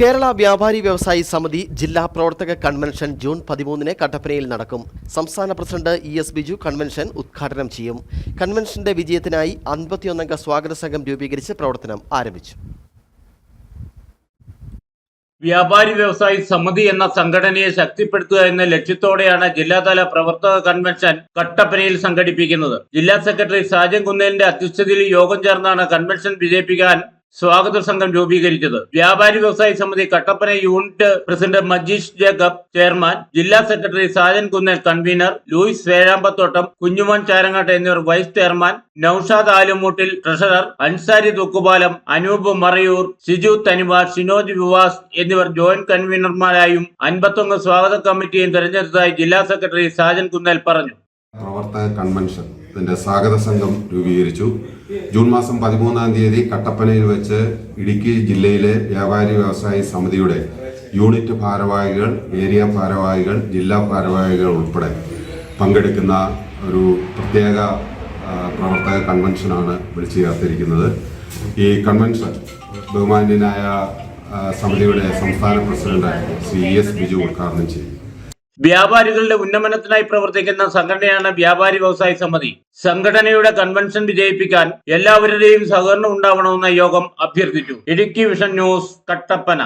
കേരള വ്യാപാരി വ്യവസായി സമിതി ജില്ലാ പ്രവർത്തക കൺവെൻഷൻ ജൂൺ പതിമൂന്നിന് കട്ടപ്പനയിൽ നടക്കും. സംസ്ഥാന president E S Biju convention ഉദ്ഘാടനം ചെയ്യും. കൺവെൻഷന്റെ വിജയത്തിനായി അൻപത്തിയൊന്നംഗ സ്വാഗത സംഘം രൂപീകരിച്ച് പ്രവർത്തനം ആരംഭിച്ചു. വ്യാപാരി വ്യവസായി സമിതി എന്ന സംഘടനയെ ശക്തിപ്പെടുത്തുക എന്ന ലക്ഷ്യത്തോടെയാണ് ജില്ലാതല പ്രവർത്തക കൺവെൻഷൻ കട്ടപ്പനയിൽ സംഘടിപ്പിക്കുന്നത്. ജില്ലാ സെക്രട്ടറി സാജൻ കുന്നേലിന്റെ അധ്യക്ഷതയിൽ യോഗം ചേർന്നാണ് കൺവെൻഷൻ വിജയിപ്പിക്കാൻ സ്വാഗത സംഘം രൂപീകരിച്ചത്. Vyapari Vyavasayi Samithi Kattappana unit president Majeesh Jacob chairman ജില്ലാ secretary Sajan Kunnel convener Luis Vezhambathottam Kunjumon Charangattu എന്നിവർ vice chairman Naushad Alumoottil treasurer Ansari Thookkupalam Anoop Marayoor Shiju Thanivar Shinoj Vivas എന്നിവർ ജോയിന്റ് കൺവീനർമാരായും അൻപത്തൊന്ന് സ്വാഗത കമ്മിറ്റിയും തെരഞ്ഞെടുത്തതായി ജില്ലാ സെക്രട്ടറി സാജൻ കുന്നേൽ പറഞ്ഞു. പ്രവർത്തക കൺവെൻഷൻ. ഇതിന്റെ സ്വാഗത സംഘം രൂപീകരിച്ചു. ജൂൺ മാസം പതിമൂന്നാം തീയതി കട്ടപ്പനയിൽ വെച്ച് ഇടുക്കി ജില്ലയിലെ വ്യാപാരി വ്യവസായി സമിതിയുടെ യൂണിറ്റ് ഭാരവാഹികൾ ഏരിയ ഭാരവാഹികൾ ജില്ലാ ഭാരവാഹികൾ ഉൾപ്പെടെ പങ്കെടുക്കുന്ന ഒരു പ്രത്യേക പ്രവർത്തക കൺവെൻഷനാണ് വിളിച്ചു ചേർത്തിരിക്കുന്നത്. ഈ കൺവെൻഷൻ ബഹുമാന്യനായ സമിതിയുടെ സംസ്ഥാന പ്രസിഡന്റ് സി. എസ്. ബിജു ഉദ്ഘാടനം ചെയ്യും. വ്യാപാരികളുടെ ഉന്നമനത്തിനായി പ്രവർത്തിക്കുന്ന സംഘടനയാണ് വ്യാപാരി വ്യവസായ സമിതി. സംഘടനയുടെ കൺവെൻഷൻ വിജയിപ്പിക്കാൻ എല്ലാവരുടെയും സഹകരണം ഉണ്ടാവണമെന്ന യോഗം അഭ്യർത്ഥിച്ചു. Idukki Vision News Kattappana.